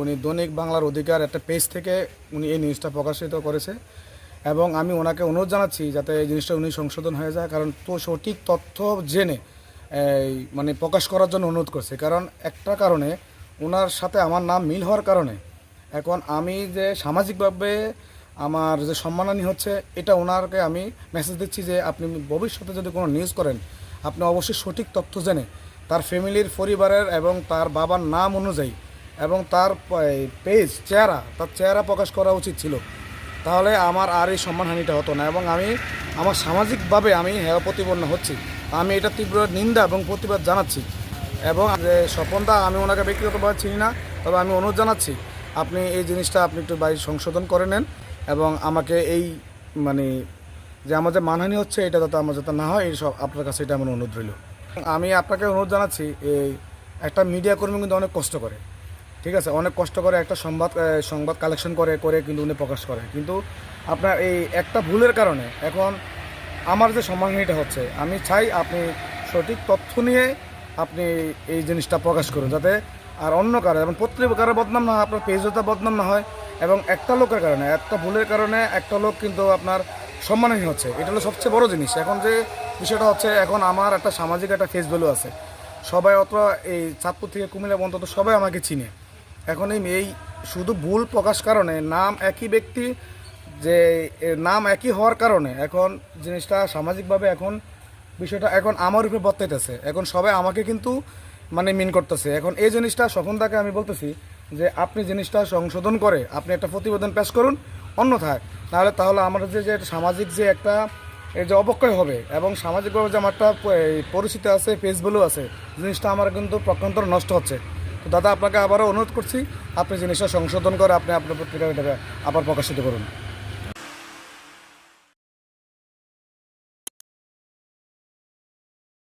উনি দৈনিক বাংলার অধিকার একটা পেজ থেকে উনি এই নিউজটা প্রকাশিত করেছে। এবং আমি ওনাকে অনুরোধ জানাচ্ছি যাতে এই জিনিসটা উনি সংশোধন হয়ে যায়, কারণ তো সঠিক তথ্য জেনে মানে প্রকাশ করার জন্য অনুরোধ করছে। কারণ একটা কারণে ওনার সাথে আমার নাম মিল হওয়ার কারণে এখন আমি যে সামাজিকভাবে আমার যে সম্মানহানি হচ্ছে, এটা ওনারকে আমি মেসেজ দিচ্ছি যে আপনি ভবিষ্যতে যদি কোনো নিউজ করেন, আপনি অবশ্যই সঠিক তথ্য জেনে, তার ফ্যামিলির পরিবারের এবং তার বাবার নাম অনুযায়ী এবং তার পেজ চেহারা, তার চেহারা প্রকাশ করা উচিত ছিল। তাহলে আমার আর এই সম্মানহানিটা হতো না এবং আমি, আমার সামাজিকভাবে আমি হেয় প্রতিপন্ন হচ্ছি। আমি এটা তীব্র নিন্দা এবং প্রতিবাদ জানাচ্ছি। এবং স্বপনদা, আমি ওনাকে ব্যক্তিগতভাবে চিনি না, তবে আমি অনুরোধ জানাচ্ছি, আপনি এই জিনিসটা আপনি একটু বাড়ি সংশোধন করে নেন এবং আমাকে এই মানে যে আমার যে মানহানি হচ্ছে, এটা যাতে আমার যাতে না হয়, এই সব আপনার কাছে এটা আমার অনুরোধ রইল। আমি আপনাকে অনুরোধ জানাচ্ছি, এই, একটা মিডিয়া কর্মী কিন্তু অনেক কষ্ট করে। ঠিক আছে, অনেক কষ্ট করে একটা সংবাদ সংবাদ কালেকশন করে করে কিন্তু উনি প্রকাশ করে কিন্তু আপনার এই একটা ভুলের কারণে এখন আমার যে সম্মানহানিটা হচ্ছে, আমি চাই আপনি সঠিক তথ্য নিয়ে আপনি এই জিনিসটা প্রকাশ করুন, যাতে আর অন্য কারও এবং পত্রিকার বদনাম না হয়, আপনার পেজতা বদনাম না হয়, এবং একটা লোকের কারণে, একটা ভুলের কারণে একটা লোক কিন্তু আপনার সম্মানহীন হচ্ছে। এটা হলো সবচেয়ে বড় জিনিস। এখন যে বিষয়টা হচ্ছে, এখন আমার একটা সামাজিক একটা ফেস ভ্যালু আছে। সবাই অত এই চাঁদপুর থেকে কুমিল্লা পর্যন্ত সবাই আমাকে চিনে। এখন এই শুধু ভুল প্রকাশ কারণে, নাম একই ব্যক্তি, যে নাম একই হওয়ার কারণে এখন জিনিসটা সামাজিকভাবে এখন বিষয়টা এখন আমার উপরে বর্তাইতেছে। এখন সবাই আমাকে কিন্তু মানে মিন করতেছে। এখন এই জিনিসটা সখনদাকে আমি বলতেছি যে, আপনি জিনিসটা সংশোধন করে, আপনি একটা প্রতিবেদন পেশ করুন, অন্যথায়। তাহলে তাহলে আমাদের যে যে সামাজিক যে একটা এই যে অবক্ষয় হবে এবং সামাজিকভাবে যে আমার একটা পরিচিতি আছে ফেসবুকও আছে, জিনিসটা আমার কিন্তু প্রক্ষান্তর নষ্ট হচ্ছে। তো দাদা, আপনাকে আবারও অনুরোধ করছি, আপনি জিনিসটা সংশোধন করে আপনি আপনার পত্রিকা আবার প্রকাশিত করুন।